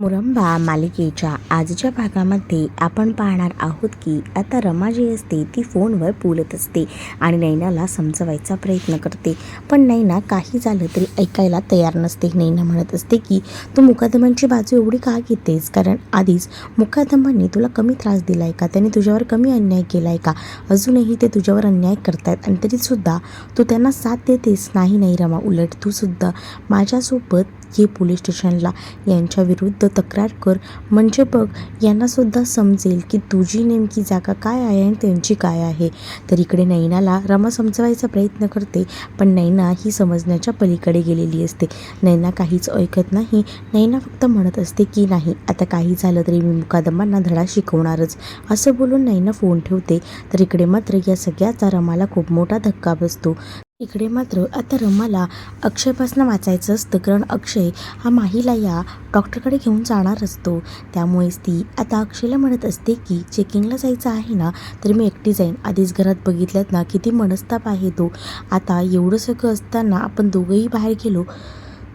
मुरंबा मालिकेच्या आजच्या भागामध्ये आपण पाहणार आहोत की आता रमा जी असते ती फोनवर बोलत असते आणि नैनाला समजवायचा प्रयत्न करते. पण नैना काही झालं तरी ऐकायला तयार नसते. नैना म्हणत असते की तू मुकादमांची बाजू एवढी का घेतेस? कारण आधीच मुकादमांनी तुला कमी त्रास दिला आहे का? त्यांनी तुझ्यावर कमी अन्याय केला आहे का? अजूनही ते तुझ्यावर अन्याय करतायत आणि तरीसुद्धा तू त्यांना साथ देतेस. नाही नाही रमा उलट तूसुद्धा माझ्यासोबत ये पोलीस स्टेशनला यांच्या विरुद्ध तक्रार कर. म्हणजे बघ यांनासुद्धा समजेल की तुझी नेमकी जागा काय आहे आणि त्यांची काय आहे. तर इकडे नैनाला रमा समजवायचा प्रयत्न करते पण नैना ही समजण्याच्या पलीकडे गेलेली असते. नैना काहीच ऐकत नाही. नैना फक्त म्हणत असते की नाही आता काही झालं तरी मी मुकादमांना धडा शिकवणारच. असं बोलून नैना फोन ठेवते. तर इकडे मात्र या सगळ्याचा रमाला खूप मोठा धक्का बसतो. इकडे मात्र आता रमाला अक्षयपासून वाचायचं असतं. कारण अक्षय हा माहीला या डॉक्टरकडे घेऊन जाणार असतो. त्यामुळेच ती आता अक्षयला म्हणत असते की चेकिंगला जायचं आहे ना तर मी एकटी जाईन. आधीच घरात बघितल्यात ना किती मनस्ताप आहे तो. आता एवढं सगळं असताना आपण दोघंही बाहेर गेलो.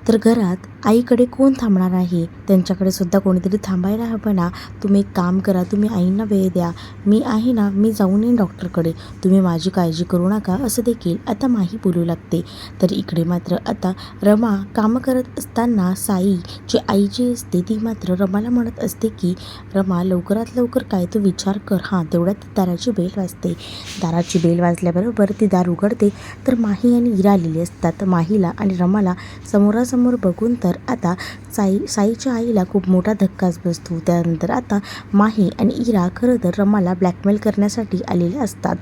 तर घरात आईकडे कोण थांबणार आहे? त्यांच्याकडे सुद्धा कोणीतरी थांबायला हवं ना? तुम्ही एक काम करा तुम्ही आईंना वेळ द्या. मी आहे ना मी जाऊन येईन डॉक्टरकडे. तुम्ही माझी काळजी करू नका असं देखील आता माही बोलू लागते. तर इकडे मात्र आता रमा कामं करत असताना साई जी आई जी असते ती मात्र रमाला म्हणत असते की रमा लवकरात लवकर काय तो विचार कर. हां तेवढ्यात दाराची बेल वाजते. दाराची बेल वाजल्याबरोबर ती दार उघडते. तर माही आणि इरा आलेली असतात. माहीला आणि रमाला डोळ्यासमोर बघून तर आता साई साईच्या आईला खूप मोठा धक्काच बसतो. त्यानंतर आता माही आणि इरा खरं तर रमाला ब्लॅकमेल करण्यासाठी आलेले असतात.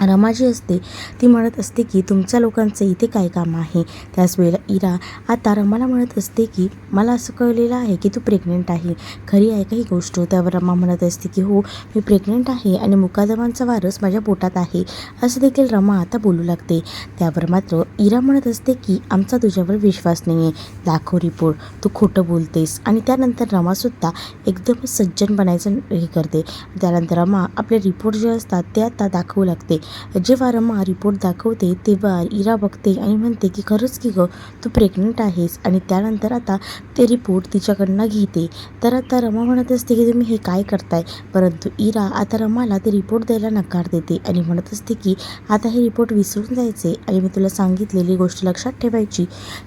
रमा जी असते ती म्हणत असते की तुमच्या लोकांचं इथे काय काम आहे? त्याच वेळेला इरा आता रमाला म्हणत असते की मला असं कळलेलं आहे की तू प्रेग्नेंट आहे. खरी आहे का ही गोष्ट. त्यावर रमा म्हणत असते की हो मी प्रेग्नेंट आहे आणि मुकादमांचा वारस माझ्या पोटात आहे. असं देखील रमा आता बोलू लागते. त्यावर मात्र इरा म्हणत असते की आमचा तुझ्यावर विश्वास नाही आहे दाखव रिपोर्ट. तू खोटं बोलतेस. आणि त्यानंतर रमासुद्धा एकदम सज्जन बनायचं हे करते. त्यानंतर रमा आपले रिपोर्ट जे असतात ते आता दाखवू लागते. जेव्हा रमा रिपोर्ट दाखवते तेव्हा इरा बघते आणि म्हणते की खरंच की गं तू प्रेग्नंट आहेस. आणि त्यानंतर आता ते रिपोर्ट तिच्याकडनं घेते. तर आता रमा म्हणत असते की तुम्ही हे काय करताय? परंतु इरा आता रमाला ते रिपोर्ट द्यायला नकार देते आणि म्हणत असते की आता हे रिपोर्ट विसरून जायचे आणि मी तुला सांगितलेली गोष्ट लक्षात ठेवायची.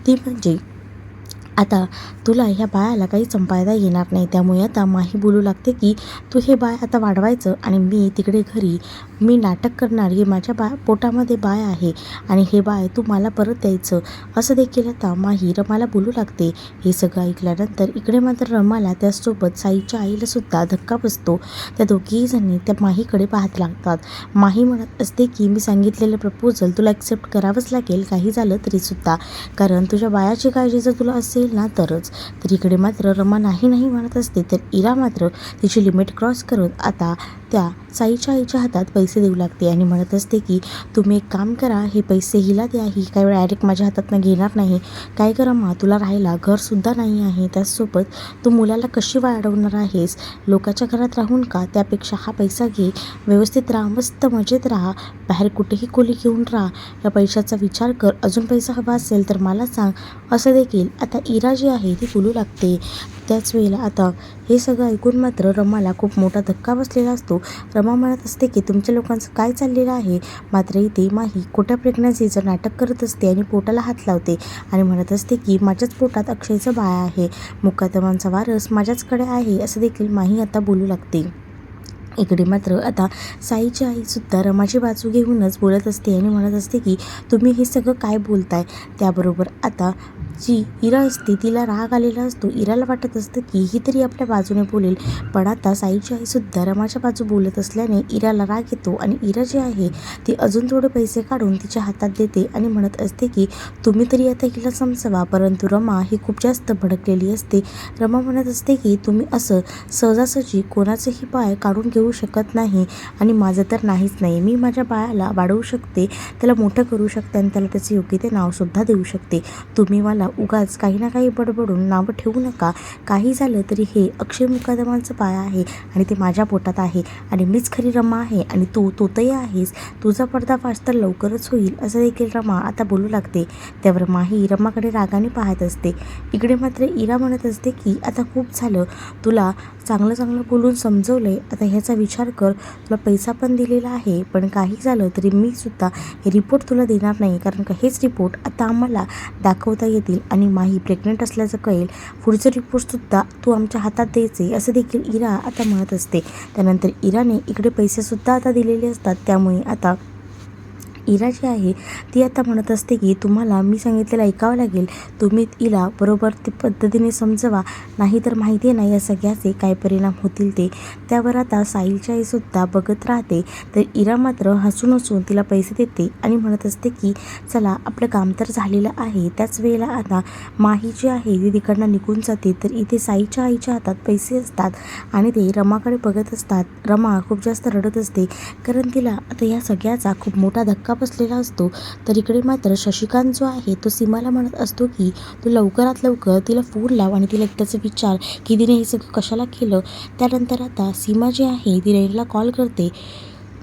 ती म्हणजे आता तुला ह्या बाळाला काही संपायला येणार नाही. त्यामुळे आता माही बोलू लागते की तू हे बाळ आता वाढवायचं आणि मी तिकडे घरी मी नाटक करणार हे माझ्या बा पोटामध्ये बाळ आहे आणि हे बाळ तू मला परत द्यायचं. असं देखील आता माही रमाला बोलू लागते. हे सगळं ऐकल्यानंतर इकडे मात्र रमाला त्याचसोबत साईच्या आईला सुद्धा धक्का बसतो. त्या दोघीही जणी त्या माहीकडे पाहत लागतात. माही म्हणत असते की मी सांगितलेलं प्रपोजल तुला ॲक्सेप्ट करावंच लागेल काही झालं तरीसुद्धा कारण तुझ्या बाळाची काळजी जर तुला असेल ना तरच. तर इकडे मात्र रमा नाही नाही म्हणत असते. तर इरा मात्र तिची लिमिट क्रॉस करून आता त्या साईच्या आईच्या हातात पैसे देऊ लागते. आणि म्हणत असते की तुम्ही एक काम करा हे पैसे हिला द्या. ही काही वेळ डायरेक्ट माझ्या हातातनं घेणार नाही. काय करा मा तुला राहायला घरसुद्धा नाही आहे. त्याचसोबत तू मुलाला कशी वाढवणार आहेस? लोकाच्या घरात राहून का? त्यापेक्षा हा पैसा घे. व्यवस्थित राहा मस्त मजेत राहा. बाहेर कुठेही खोली घेऊन राहा. या पैशाचा विचार कर. अजून पैसा हवा असेल तर मला सांग. असं देखील आता इरा जी आहे ती बोलू लागते. त्याच वेळेला आता हे सगळं ऐकून मात्र रमाला खूप मोठा धक्का बसलेला असतो. रमा म्हणत असते की तुमच्या लोकांचं काय चाललेलं आहे? मात्र इथे माही खोट्या प्रेग्नन्सीचं नाटक करत असते आणि पोटाला हात लावते आणि म्हणत असते की माझ्याच पोटात अक्षयचं बाळ आहे. मुकादमांचा वारस माझ्याचकडे आहे असं देखील माही आता बोलू लागते. इकडे मात्र आता साईची आईसुद्धा रमाची बाजू घेऊनच बोलत असते आणि म्हणत असते की तुम्ही हे सगळं काय बोलताय? त्याबरोबर आता जी इरा असते तिला राग आलेला असतो. इराला वाटत असतं की ही तरी आपल्या बाजूने बोलेल. पण आता साईची आईसुद्धा रमाच्या बाजू बोलत असल्याने इराला राग येतो आणि इरा जी आहे ती अजून थोडे पैसे काढून तिच्या हातात देते आणि म्हणत असते की तुम्ही तरी आता हिला समजवा परंतु रमा ही खूप जास्त भडकलेली असते. रमा म्हणत असते की तुम्ही असं सहजासहजी कोणाचंही पाय काढून घेऊ शकत नाही आणि माझं तर नाहीच नाही मी माझ्या पायाला वाढवू शकते त्याला मोठं करू शकते आणि त्याला त्याचे योग्य ते नावसुद्धा देऊ शकते. तुम्ही मला रमाला उगाच काही ना काही बडबडून नावं ठेवू नका. काही झालं तरी हे अक्षय मुकादमांचं पाय आहे आणि ते माझ्या पोटात आहे आणि मीच खरी रमा आहे आणि तू तोतही आहेस. तुझा पर्दाफाश तर लवकरच होईल असं देखील रमा आता बोलू लागते. त्यावर माही रमाकडे रागाने पाहत असते. इकडे मात्र इरा म्हणत असते की आता खूप झालं. तुला चांगलं चांगलं बोलून समजवलं आहे आता ह्याचा विचार कर. तुला पैसा पण दिलेला आहे पण काही झालं तरी मी सुद्धा हे रिपोर्ट तुला देणार नाही कारण का हेच रिपोर्ट आता आम्हाला दाखवता येतील आणि माही प्रेग्नंट असल्याचं कळेल. पुढचं रिपोर्टसुद्धा तू आमच्या हातात द्यायचे असं देखील इरा आता म्हणत असते. त्यानंतर इराने इकडे पैसेसुद्धा आता दिलेले असतात त्यामुळे आता इरा जी आहे ती आता म्हणत असते की तुम्हाला मी सांगितलेलं ऐकावं लागेल. तुम्ही इला बरोबर ती पद्धतीने समजवा. नाही तर माहिती नाही या सगळ्याचे काय परिणाम होतील ते. त्यावर आता साहिलची आईसुद्धा बघत राहते. तर इरा मात्र हसून हसून तिला पैसे देते आणि म्हणत असते की चला आपलं काम तर झालेलं आहे. त्याच वेळेला आता माही जी आहे ती तिकडनं निघून जाते. तर इथे साईच्या आईच्या हातात पैसे असतात आणि ते रमाकडे बघत असतात. रमा खूप जास्त रडत असते. कारण तिला आता या सगळ्याचा खूप मोठा धक्का बसलेला असतो तर इकडे मात्र शशिकांत जो आहे तो सीमाला म्हणत असतो की तू लवकरात लवकर तिला फोन लाव आणि तिला त्याचं विचार की तिने हे सगळं कशाला केलं? त्यानंतर आता सीमा जी आहे ती रेणूला कॉल करते.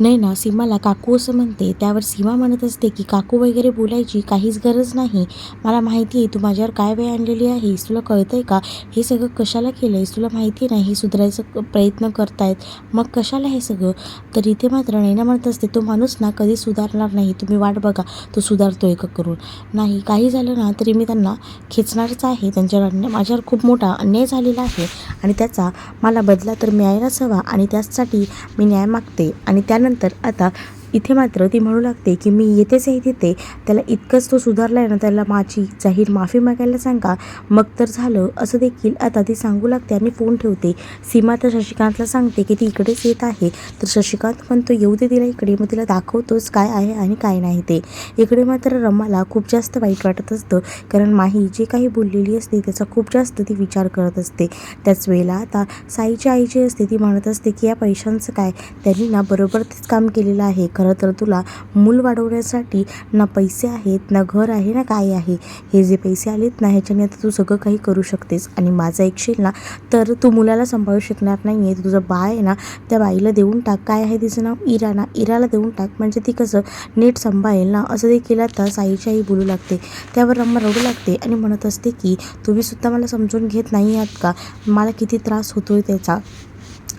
नैना सीमाला काकू असं म्हणते. त्यावर सीमा म्हणत असते की काकू वगैरे बोलायची काहीच गरज नाही. मला माहिती आहे तू माझ्यावर काय वेळ आणलेली आहेस तुला कळतं आहे का? हे सगळं कशाला केलं आहेस तुला माहिती नाही. हे सुधारायचा प्रयत्न करतायत. मग कशाला हे सगळं? तर इथे मात्र नैना म्हणत असते तो माणूस ना कधी सुधारणार नाही. तुम्ही वाट बघा. तो सुधारतोय का करून? नाही. काही झालं ना तरी मी त्यांना खेचणारच आहे. त्यांच्यावर अन्याय माझ्यावर खूप मोठा अन्याय झालेला आहे. आणि त्याचा मला बदला तर मिळायलाच हवा आणि त्यासाठी मी न्याय मागते. आणि त्या त्यानंतर आता इथे मात्र ती म्हणू लागते की मी येतेच आहे तिथे. त्याला इतकंच तो सुधारला आहे ना त्याला माझी जाहीर माफी मागायला सांगा. मग तर झालं. असं देखील आता ती सांगू लागते आणि फोन ठेवते. सीमा तर शशिकांतला सांगते की ती इकडेच येत आहे. तर शशिकांत म्हणतो येऊ दे तिला इकडे. मग तिला दाखवतोच काय आहे आणि काय नाही ते. इकडे मात्र रमाला खूप जास्त वाईट वाटत असतं. कारण माही जे काही बोललेली असते त्याचा खूप जास्त ती विचार करत असते. त्याच वेळेला आता साईची आई जी असते ती म्हणत असते की या पैशांचं काय? त्यांनी ना बरोबर तेच काम केलेलं आहे. खरं खरं तर तुला मूल वाढवण्यासाठी ना पैसे आहेत ना घर आहे ना काय आहे? हे जे पैसे आलेत ना ह्याच्याने आता तू सगळं काही करू शकतेस. आणि माझं ऐकशील ना तर तू मुलाला सांभाळू शकणार नाही आहे तुझं बाळ आहे ना त्या बाईला देऊन टाक. काय आहे तिचं नाव? इरा ना इराला देऊन टाक. म्हणजे ती कसं नीट सांभाळेल ना असं ते केलं साईची आई बोलू लागते. त्यावर रम्मा रडू लागते आणि म्हणत असते की तुम्ही सुद्धा मला समजून घेत नाही आहात का? मला किती त्रास होतोय त्याचा.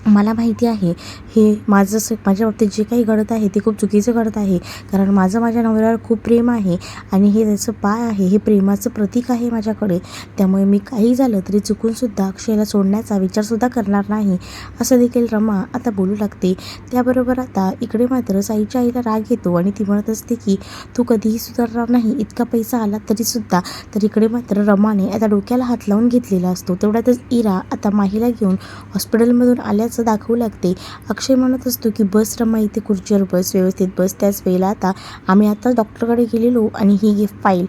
मला माहिती आहे हे माझं स माझ्या बाबतीत जे काही घडत आहे ते खूप चुकीचं घडत आहे. कारण माझं माझ्या नवऱ्यावर खूप प्रेम आहे आणि हे त्याचं पाय आहे हे प्रेमाचं प्रतीक आहे माझ्याकडे. त्यामुळे मी काही झालं तरी चुकूनसुद्धा अक्षयला सोडण्याचा विचारसुद्धा करणार नाही असं देखील रमा आता बोलू लागते. त्याबरोबर आता इकडे मात्र साईच्या आईला राग येतो आणि ती म्हणत असते की तू कधीही सुधारणार नाही इतका पैसा आला तरीसुद्धा. तर इकडे मात्र रमाने आता डोक्याला हात लावून घेतलेला असतो. तेवढ्यातच इरा आता माहीला घेऊन हॉस्पिटलमधून आल्याचं दाखवू लागते. अक्षय म्हणत असतो की बस रमा इथे खुर्चीवर बस व्यवस्थित बस. त्याच वेळेला आता आम्ही आता डॉक्टरकडे गेलेलो आणि ही गिफ्ट फाईल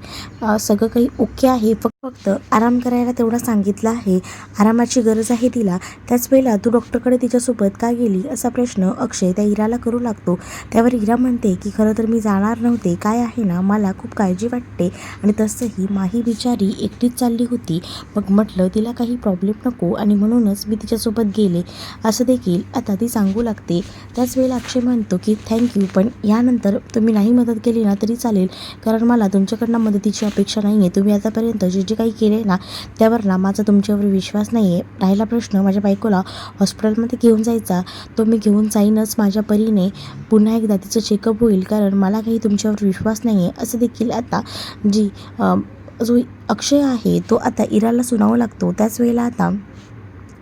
सगळं काही ओके आहे. फक्त फक्त आराम करायला तेवढा सांगितलं आहे. आरामाची गरज आहे तिला. त्याच वेळेला तू डॉक्टरकडे तिच्यासोबत का गेली? असा प्रश्न अक्षय त्या इराला करू लागतो. त्यावर इरा म्हणते की खरं तर मी जाणार नव्हते. काय आहे ना मला खूप काळजी वाटते. आणि तसंही माही बिचारी एकटीच चालली होती. मग म्हटलं तिला काही प्रॉब्लेम नको आणि म्हणूनच मी तिच्यासोबत गेले. असं असं देखील आता ती सांगू लागते. त्याच वेळेला अक्षय म्हणतो की थँक्यू पण यानंतर तुम्ही नाही मदत केली ना तरी चालेल. कारण मला तुमच्याकडनं मदतीची अपेक्षा नाही आहे तुम्ही आतापर्यंत जे जे काही केले ना त्यावर ना माझा तुमच्यावर विश्वास नाही आहे राहिला प्रश्न माझ्या बायकोला हॉस्पिटलमध्ये घेऊन जायचा. तो मी घेऊन जाईनच माझ्या परीने. पुन्हा एकदा तिचं चेकअप होईल कारण मला काही तुमच्यावर विश्वास नाही आहे असं देखील आता जी जो अक्षय आहे तो आता इराला सुनावं लागतो. त्याच वेळेला आता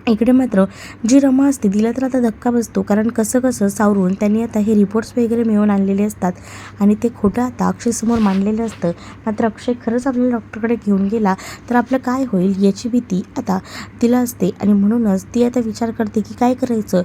इकडे मात्र जी रमा असते तिला तर आता धक्का बसतो. कारण कसं कसं सावरून त्यांनी आता हे रिपोर्ट्स वगैरे मिळवून आणलेले असतात. आणि ते खोटं आता अक्षयसमोर मांडलेलं असतं. मात्र अक्षय खरंच आपल्याला डॉक्टरकडे घेऊन गेला तर आपलं काय होईल याची भीती आता तिला असते. आणि म्हणूनच ती आता विचार करते की काय करायचं?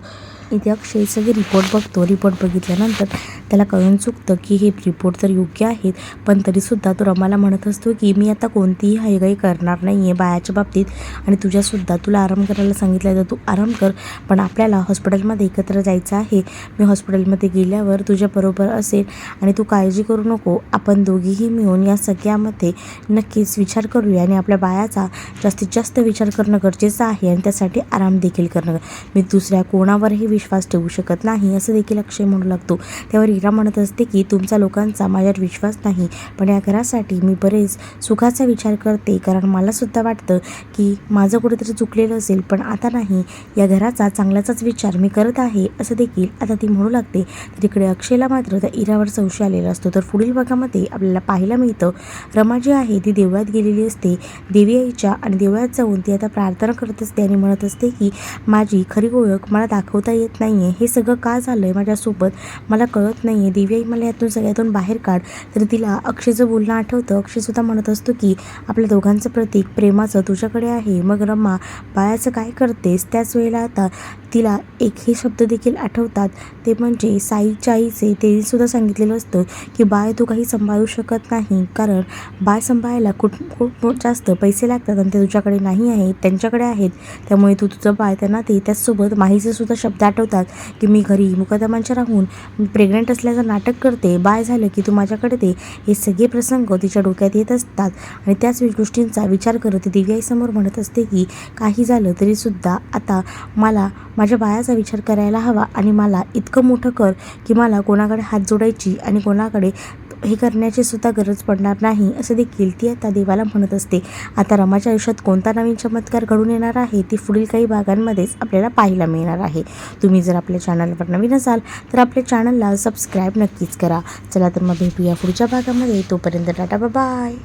इथे अक्षय सगळे रिपोर्ट बघतो. रिपोर्ट बघितल्यानंतर त्याला कळून चुकतं की हे रिपोर्ट तर योग्य आहेत पण तरीसुद्धा तो रमाला म्हणत असतो की मी आता कोणतीही हायगाई करणार नाही आहे बायाच्या बाबतीत आणि तुझ्यासुद्धा तुला आराम करायला सांगितलं तर तू आराम कर पण आपल्याला हॉस्पिटलमध्ये एकत्र जायचं आहे. मी हॉस्पिटलमध्ये गेल्यावर तुझ्याबरोबर असेल आणि तू काळजी करू नको. आपण दोघीही मिळून या सगळ्यामध्ये नक्कीच विचार करूया आणि आपल्या बायाचा जास्तीत जास्त विचार करणं गरजेचं आहे आणि त्यासाठी आराम देखील करणं मी दुसऱ्या कोणावरही विश्वास ठेवू शकत नाही असं देखील अक्षय म्हणू लागतो. त्यावर इरा म्हणत असते की तुमचा लोकांचा माझ्यावर विश्वास नाही पण या घरासाठी मी बरेच सुखाचा विचार करते. कारण मलासुद्धा वाटतं की माझं कुठेतरी चुकलेलं असेल पण आता नाही. या घराचा चांगल्याचाच विचार मी करत आहे असं देखील आता ती म्हणू लागते. तर इकडे अक्षयला मात्र त्या इरावर संशय आलेला असतो. तर पुढील भागामध्ये आपल्याला पाहायला मिळतं रमा जी आहे ती देवळात गेलेली असते. देवी आईच्या आणि देवळात जाऊन ती आता प्रार्थना करत असते आणि म्हणत असते की माझी खरी ओळख मला दाखवता येत नाही आहे हे सगळं का झालं आहे माझ्यासोबत? मला कळत नाही आहे दिव्याही मला यातून सगळ्यातून बाहेर काढ. तर तिला अक्षयचं बोलणं आठवतं. अक्षयसुद्धा म्हणत असतो की आपल्या दोघांचं प्रतीक प्रेमाचं तुझ्याकडे आहे. मग रमा बाळाचं काय करतेस? त्याच वेळेला आता तिला एक हे शब्द देखील आठवतात. ते म्हणजे साईच्या आईचे ते सुद्धा सांगितलेलं असतं की बाळ तू काही सांभाळू शकत नाही. कारण बाळ सांभाळायला खूप खूप जास्त पैसे लागतात आणि ते तुझ्याकडे नाही आहेत त्यांच्याकडे आहेत. त्यामुळे तू तुझं बाळ त्यांना ते त्याचसोबत माहीचे सुद्धा शब्द आठवतात की मी घरी मुकदमांच्या राहून प्रेग्नंट असल्याचं नाटक करते. बाळ झालं की तू माझ्याकडे दे. हे सगळे प्रसंग तिच्या डोक्यात येत असतात आणि त्याच गोष्टींचा विचार करत ती दिव्याईसमोर म्हणत असते की काही झालं तरीसुद्धा आता मला माझ्या बाळाचा विचार करायला हवा आणि मला इतकं मोठं कर की मला कोणाकडे हात जोडायची आणि कोणाकडे हे करण्याची सुद्धा गरज पडणार नाही असं देखील ती आता देवाला म्हणत असते. आता रमाच्या आयुष्यात कोणता नवीन चमत्कार घडून येणार आहे ती पुढील काही भागांमध्येच आपल्याला पाहायला मिळणार आहे. तुम्ही जर आपल्या चॅनलवर नवीन असाल तर आपल्या चॅनलला सबस्क्राईब नक्कीच करा. चला तर मग भेटूया पुढच्या भागामध्ये. तोपर्यंत टाटा बाय